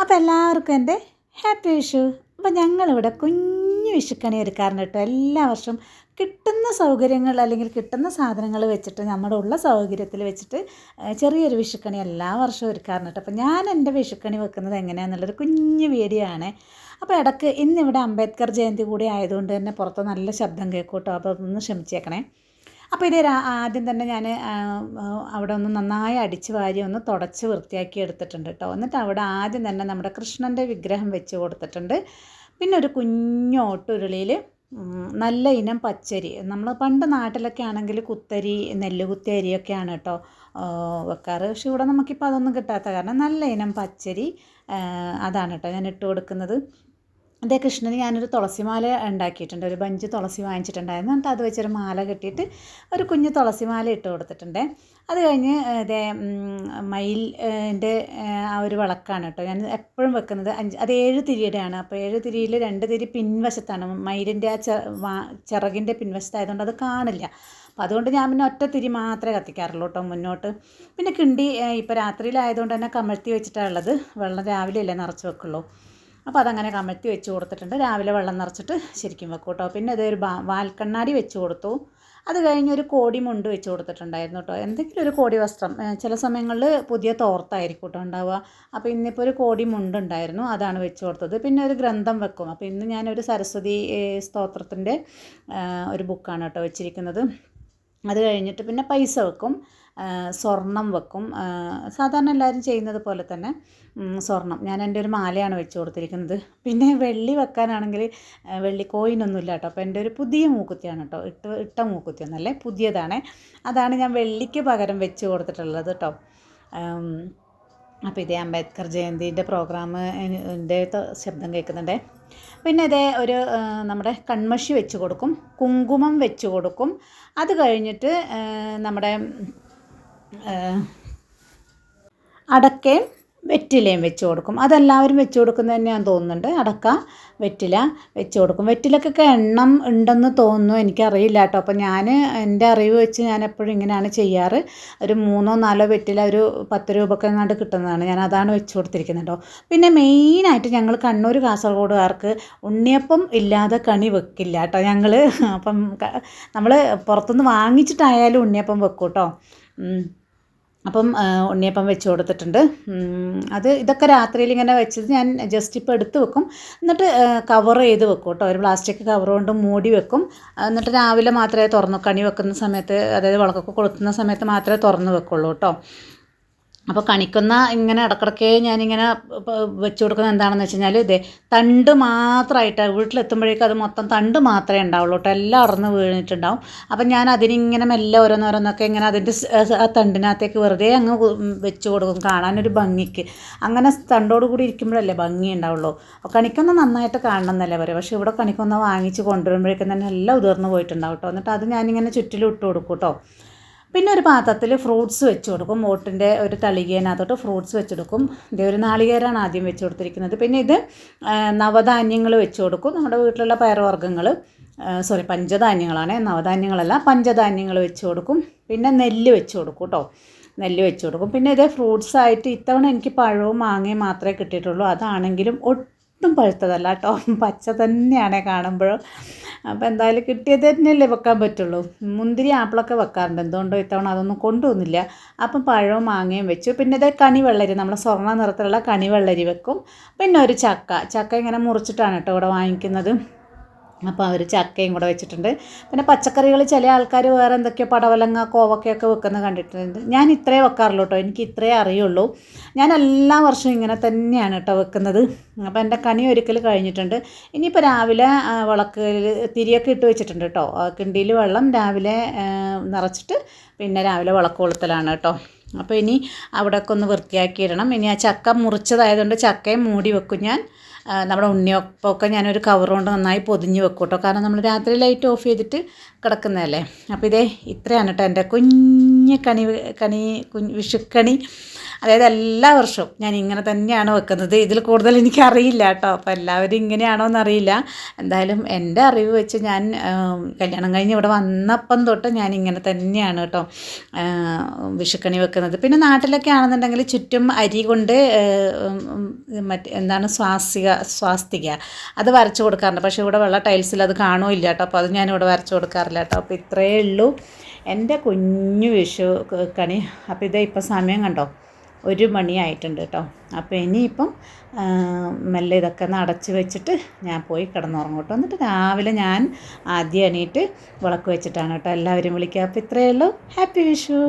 അപ്പോൾ എല്ലാവർക്കും എന്റെ ഹാപ്പി വിഷു. അപ്പോൾ ഞങ്ങളിവിടെ കുഞ്ഞു വിഷുക്കണി ഒരുക്കാറുണ്ട് കേട്ടോ. എല്ലാ വർഷവും കിട്ടുന്ന സൗകര്യങ്ങൾ അല്ലെങ്കിൽ കിട്ടുന്ന സാധനങ്ങൾ വെച്ചിട്ട് നമ്മുടെ ഉള്ള സൗകര്യത്തിൽ വെച്ചിട്ട് ചെറിയൊരു വിഷുക്കണി എല്ലാ വർഷവും ഒരുക്കാറുണ്ട് അപ്പോൾ ഞാൻ എന്റെ വിഷുക്കണി വെക്കുന്നത് എങ്ങനെയാണെന്നുള്ളൊരു കുഞ്ഞു വീഡിയോ ആണ്. അപ്പോൾ ഇടയ്ക്ക് ഇന്നിവിടെ അംബേദ്കർ ജയന്തി കൂടി ആയതുകൊണ്ട് തന്നെ പുറത്ത് നല്ല ശബ്ദം കേൾക്കും കേട്ടോ. അപ്പോൾ ഒന്ന് ക്ഷമിച്ചേക്കണേ. അപ്പോൾ ഇത് ആദ്യം തന്നെ ഞാൻ അവിടെ ഒന്ന് നന്നായി അടിച്ച് വാരി ഒന്ന് തുടച്ച് വൃത്തിയാക്കി എടുത്തിട്ടുണ്ട് കേട്ടോ. എന്നിട്ട് അവിടെ ആദ്യം തന്നെ നമ്മുടെ കൃഷ്ണന്റെ വിഗ്രഹം വെച്ച് കൊടുത്തിട്ടുണ്ട്. പിന്നെ ഒരു കുഞ്ഞോട്ടുരുളിയിൽ നല്ല ഇനം പച്ചരി. നമ്മൾ പണ്ട് നാട്ടിലൊക്കെ ആണെങ്കിൽ കുത്തരി നെല്ല് കുത്തിയ അരിയൊക്കെയാണ് കേട്ടോ വെക്കാറ്. പക്ഷെ ഇവിടെ നമുക്കിപ്പോൾ അതൊന്നും കിട്ടാത്ത കാരണം നല്ല ഇനം പച്ചരി അതാണ് കേട്ടോ ഞാൻ ഇട്ട് കൊടുക്കുന്നത്. അതേ കൃഷ്ണന് ഞാനൊരു തുളസിമാല ഉണ്ടാക്കിയിട്ടുണ്ട്. ഒരു ബഞ്ച് തുളസി വാങ്ങിച്ചിട്ടുണ്ടായിരുന്നു. എന്നിട്ട് അത് വെച്ചൊരു മാല കെട്ടിയിട്ട് ഒരു കുഞ്ഞ് തുളസിമാല ഇട്ട് കൊടുത്തിട്ടുണ്ട്. അത് കഴിഞ്ഞ് ഇതേ മയിലിന്റെ ആ ഒരു വിളക്കാണ് കേട്ടോ. ഞാൻ എപ്പോഴും വെക്കുന്നത് അഞ്ച് അത് ഏഴ് തിരിയുടെയാണ്. അപ്പോൾ ഏഴ് തിരിയിൽ രണ്ട് തിരി പിൻവശത്താണ്. മയിലിന്റെ ആ ചിറകിന്റെ പിൻവശത്തായതുകൊണ്ട് അത് കാണില്ല. അപ്പോൾ അതുകൊണ്ട് ഞാൻ പിന്നെ ഒറ്റ തിരി മാത്രമേ കത്തിക്കാറുള്ളൂ കേട്ടോ മുന്നോട്ട്. പിന്നെ കിണ്ടി ഇപ്പോൾ രാത്രിയിലായതുകൊണ്ട് തന്നെ കമഴ്ത്തി വെച്ചിട്ടാണ് ഉള്ളത്. വെള്ളം രാവിലെയല്ലേ നിറച്ച് വെക്കുള്ളൂ. അപ്പോൾ അതങ്ങനെ കമഴ്ത്തി വെച്ച് കൊടുത്തിട്ടുണ്ട്. രാവിലെ വെള്ളം നിറച്ചിട്ട് ശരിക്കും വെക്കും കേട്ടോ പിന്നെ ഇതൊരു വാൽക്കണ്ണാടി വെച്ച് കൊടുത്തു. അത് കഴിഞ്ഞ് ഒരു കോടി മുണ്ട് വെച്ച് കൊടുത്തിട്ടുണ്ടായിരുന്നു കേട്ടോ എന്തെങ്കിലും ഒരു കോടി വസ്ത്രം ചില സമയങ്ങളിൽ പുതിയ തോർത്തായിരിക്കും കേട്ടോ ഉണ്ടാവുക. അപ്പോൾ ഇന്നിപ്പോൾ ഒരു കോടി മുണ്ടുണ്ടായിരുന്നു അതാണ് വെച്ച് കൊടുത്തത്. പിന്നെ ഒരു ഗ്രന്ഥം വെക്കും. അപ്പോൾ ഇന്ന് ഞാനൊരു സരസ്വതി സ്തോത്രത്തിന്റെ ഒരു ബുക്കാണ് കേട്ടോ വെച്ചിരിക്കുന്നത്. അത് കഴിഞ്ഞിട്ട് പിന്നെ പൈസ വെക്കും. സ്വർണം വെക്കും. സാധാരണ എല്ലാവരും ചെയ്യുന്നത് പോലെ തന്നെ സ്വർണം. ഞാൻ എന്റെ ഒരു മാലയാണ് വെച്ച് കൊടുത്തിരിക്കുന്നത്. പിന്നെ വെള്ളി വെക്കാനാണെങ്കിൽ വെള്ളി കോയിനൊന്നുമില്ല കേട്ടോ. അപ്പോൾ എന്റെ ഒരു പുതിയ മൂക്കുത്തിയാണ് കേട്ടോ. ഇട്ട് ഇട്ട മൂക്കുത്തി ഒന്നല്ലേ? പുതിയതാണ്. അതാണ് ഞാൻ വെള്ളിക്ക് പകരം വെച്ച് കൊടുത്തിട്ടുള്ളത് കേട്ടോ. അപ്പോൾ ഇതേ അംബേദ്കർ ജയന്തിന്റെ പ്രോഗ്രാം എന്റെ ശബ്ദം കേൾക്കുന്നുണ്ട്. പിന്നെ ഇതേ ഒരു നമ്മുടെ കൺമഷി വെച്ച് കൊടുക്കും കുങ്കുമം വെച്ച് കൊടുക്കും. അത് കഴിഞ്ഞിട്ട് നമ്മുടെ അടക്കേം അടക്കയും വെറ്റിലയും വെച്ച് കൊടുക്കും. അതെല്ലാവരും വെച്ച് കൊടുക്കുന്നത് തന്നെയാന്ന് തോന്നുന്നുണ്ട്. അടക്ക വെറ്റില വെച്ച് കൊടുക്കും. വെറ്റിലക്കൊക്കെ എണ്ണം ഉണ്ടെന്ന് തോന്നുന്നു. എനിക്കറിയില്ല കേട്ടോ. അപ്പോൾ ഞാൻ എന്റെ അറിവ് വെച്ച് ഞാൻ എപ്പോഴും ഇങ്ങനെയാണ് ചെയ്യാറ്. ഒരു മൂന്നോ നാലോ വെറ്റില ഒരു പത്ത് രൂപക്ക് എങ്ങാണ്ട് കിട്ടുന്നതാണ്. ഞാൻ അതാണ് വെച്ച് കൊടുത്തിരിക്കുന്നത് കേട്ടോ. പിന്നെ മെയിനായിട്ട് ഞങ്ങൾ കണ്ണൂർ കാസർഗോഡുകാർക്ക് ഉണ്ണിയപ്പം ഇല്ലാതെ കണി വെക്കില്ല കേട്ടോ ഞങ്ങൾ അപ്പം നമ്മൾ പുറത്തുനിന്ന് വാങ്ങിച്ചിട്ടായാലും ഉണ്ണിയപ്പം വെക്കും കേട്ടോ. അപ്പം ഉണ്ണിയപ്പം വെച്ച് കൊടുത്തിട്ടുണ്ട്. അത് ഇതൊക്കെ രാത്രിയിൽ ഇങ്ങനെ വെച്ചത് ഞാൻ ജസ്റ്റ് ഇപ്പോൾ എടുത്ത് വെക്കും. എന്നിട്ട് കവർ ചെയ്ത് വെക്കും കേട്ടോ. ഒരു പ്ലാസ്റ്റിക് കവർ കൊണ്ട് മൂടി വെക്കും. എന്നിട്ട് രാവിലെ മാത്രമേ തുറന്നു. കണി വെക്കുന്ന സമയത്ത് അതായത് വിളക്കൊക്കെ കൊളുത്തുന്ന സമയത്ത് മാത്രമേ തുറന്ന് വെക്കുള്ളൂ കേട്ടോ. അപ്പോൾ കണിക്കുന്ന ഇങ്ങനെ ഇടക്കിടക്കേ ഞാനിങ്ങനെ വെച്ചു കൊടുക്കുന്നത് എന്താണെന്ന് വെച്ച് കഴിഞ്ഞാൽ ഇതേ തണ്ട് മാത്രമായിട്ട് വീട്ടിലെത്തുമ്പോഴേക്കും അത് മൊത്തം തണ്ട് മാത്രമേ ഉണ്ടാവുള്ളൂ കേട്ടോ. എല്ലാം അറന്ന് വീണിട്ടുണ്ടാവും. അപ്പം ഞാൻ അതിനിങ്ങനെ മെല്ലെ ഓരോന്നോരോന്നൊക്കെ ഇങ്ങനെ അതിന്റെ ആ തണ്ടിനകത്തേക്ക് വെറുതെ അങ്ങ് വെച്ചു കൊടുക്കും. കാണാനൊരു ഭംഗിക്ക്. അങ്ങനെ തണ്ടോട് കൂടി ഇരിക്കുമ്പോഴല്ലേ ഭംഗി ഉണ്ടാവുള്ളൂ. അപ്പോൾ കണിക്കൊന്ന നന്നായിട്ട് കാണണം എന്നല്ലേ പറയുക പക്ഷേ ഇവിടെ കണിക്കൊന്ന വാങ്ങിച്ച് കൊണ്ടുവരുമ്പോഴേക്കും തന്നെ എല്ലാം ഉതിർന്ന് പോയിട്ടുണ്ടാവും കേട്ടോ. എന്നിട്ട് അത് ഞാനിങ്ങനെ ചുറ്റിലും ഇട്ട് കൊടുക്കും കേട്ടോ. പിന്നെ ഒരു പാത്രത്തിൽ ഫ്രൂട്ട്സ് വെച്ച് കൊടുക്കും. ഓട്ടിന്റെ ഒരു തളികേനകത്തോട്ട് ഫ്രൂട്ട്സ് വെച്ചെടുക്കും ഇതേ ഒരു നാളികേരാണ് ആദ്യം വെച്ച് കൊടുത്തിരിക്കുന്നത്. പിന്നെ ഇത് നവധാന്യങ്ങൾ വെച്ച് കൊടുക്കും. നമ്മുടെ വീട്ടിലുള്ള പയറുവർഗങ്ങൾ സോറി പഞ്ചധാന്യങ്ങളാണ്. നവധാന്യങ്ങളല്ല പഞ്ചധാന്യങ്ങൾ വെച്ച് കൊടുക്കും. പിന്നെ നെല്ല് വെച്ച് കൊടുക്കും കേട്ടോ. നെല്ല് വെച്ച് കൊടുക്കും. പിന്നെ ഇതേ ഫ്രൂട്ട്സ് ആയിട്ട് ഇത്തവണ എനിക്ക് പഴവും മാങ്ങയും മാത്രമേ കിട്ടിയിട്ടുള്ളൂ. അതാണെങ്കിലും പഴുത്തതല്ല കേട്ടോ പച്ച തന്നെയാണ് കാണുമ്പോൾ അപ്പോൾ എന്തായാലും കിട്ടിയത് തന്നെയല്ലേ വെക്കാൻ പറ്റുള്ളൂ. മുന്തിരി ആപ്പിളൊക്കെ വെക്കാറുണ്ട്. എന്തുകൊണ്ടോ ഇത്തവണ അതൊന്നും കൊണ്ടുവന്നില്ല. അപ്പം പഴവും മാങ്ങയും വെച്ചു. പിന്നെ ഇത് കണിവെള്ളരി നമ്മുടെ സ്വർണ നിറത്തിലുള്ള കണിവെള്ളരി വെക്കും. പിന്നെ ഒരു ചക്ക. ചക്ക ഇങ്ങനെ മുറിച്ചിട്ടാണ് കേട്ടോ ഇവിടെ വാങ്ങിക്കുന്നത്. അപ്പോൾ അവർ ചക്കയും കൂടെ വെച്ചിട്ടുണ്ട്. പിന്നെ പച്ചക്കറികൾ ചില ആൾക്കാർ വേറെ എന്തൊക്കെയോ പടവലങ്ങ കോവക്കയൊക്കെ വെക്കുന്നത് കണ്ടിട്ടുണ്ട്. ഞാൻ ഇത്രേ വെക്കാറുള്ളൂ കേട്ടോ. എനിക്ക് ഇത്രേ അറിയുള്ളൂ. ഞാൻ എല്ലാ വർഷവും ഇങ്ങനെ തന്നെയാണ് കേട്ടോ വെക്കുന്നത്. അപ്പോൾ എന്റെ കണി ഒരിക്കൽ കഴിഞ്ഞിട്ടുണ്ട്. ഇനിയിപ്പോൾ രാവിലെ വിളക്കിൽ വിളക്ക് തിരിയൊക്കെ ഇട്ട് വെച്ചിട്ടുണ്ട് കേട്ടോ. കിണ്ടിയിൽ വെള്ളം രാവിലെ നിറച്ചിട്ട് പിന്നെ രാവിലെ വിളക്ക് കൊളുത്തലാണ് കേട്ടോ. അപ്പോൾ ഇനി അവിടെയൊക്കെ ഒന്ന് വൃത്തിയാക്കിയിടണം. ഇനി ആ ചക്ക മുറിച്ചതായതുകൊണ്ട് ചക്കയും മൂടി വെക്കും ഞാൻ. നമ്മുടെ ഉണ്ണിയപ്പമൊക്കെ ഞാനൊരു കവർ കൊണ്ട് നന്നായി പൊതിഞ്ഞ് വെക്കും കേട്ടോ. കാരണം നമ്മൾ രാത്രി ലൈറ്റ് ഓഫ് ചെയ്തിട്ട് കിടക്കുന്നതല്ലേ? അപ്പോൾ ഇതേ ഇത്രയാണ് കേട്ടോ എന്റെ കുഞ്ഞ് കണി കണി കുഞ്ഞ് വിഷുക്കണി. അതായത് എല്ലാ വർഷവും ഞാൻ ഇങ്ങനെ തന്നെയാണ് വെക്കുന്നത്. ഇതിൽ കൂടുതൽ എനിക്കറിയില്ല കേട്ടോ അപ്പോൾ എല്ലാവരും ഇങ്ങനെയാണോ എന്നറിയില്ല. എന്തായാലും എന്റെ അറിവ് വെച്ച് ഞാൻ കല്യാണം കഴിഞ്ഞ് ഇവിടെ വന്നപ്പം തൊട്ട് ഞാൻ ഇങ്ങനെ തന്നെയാണ് കേട്ടോ വിഷുക്കണി വെക്കുന്നത്. വെക്കുന്നത് പിന്നെ നാട്ടിലൊക്കെ ആണെന്നുണ്ടെങ്കിൽ ചുറ്റും അരി കൊണ്ട് മറ്റേ എന്താണ് സ്വാസ്തിക സ്വാസ്തിക. അത് വരച്ചു കൊടുക്കാറുണ്ട്. പക്ഷേ ഇവിടെ വെള്ള ടൈൽസിൽ അത് കാണുമില്ല കേട്ടോ. അപ്പോൾ അത് ഞാനിവിടെ വരച്ചു കൊടുക്കാറില്ല കേട്ടോ. അപ്പോൾ ഇത്രയേ ഉള്ളൂ. എന്റെ കുഞ്ഞു വിഷു കണി. അപ്പോൾ ഇതേ ഇപ്പം സമയം കണ്ടോ? ഒരു മണിയായിട്ടുണ്ട് കേട്ടോ. അപ്പോൾ ഇനിയിപ്പം മെല്ലെ ഇതൊക്കെ ഒന്ന് അടച്ച് വെച്ചിട്ട് ഞാൻ പോയി കിടന്നുറങ്ങും കേട്ടോ. എന്നിട്ട് രാവിലെ ഞാൻ ആദ്യം എണീറ്റ് വിളക്ക് വെച്ചിട്ടാണ് കേട്ടോ എല്ലാവരും വിളിക്കുക. അപ്പോൾ ഇത്രയേ ഉള്ളൂ. ഹാപ്പി വിഷു.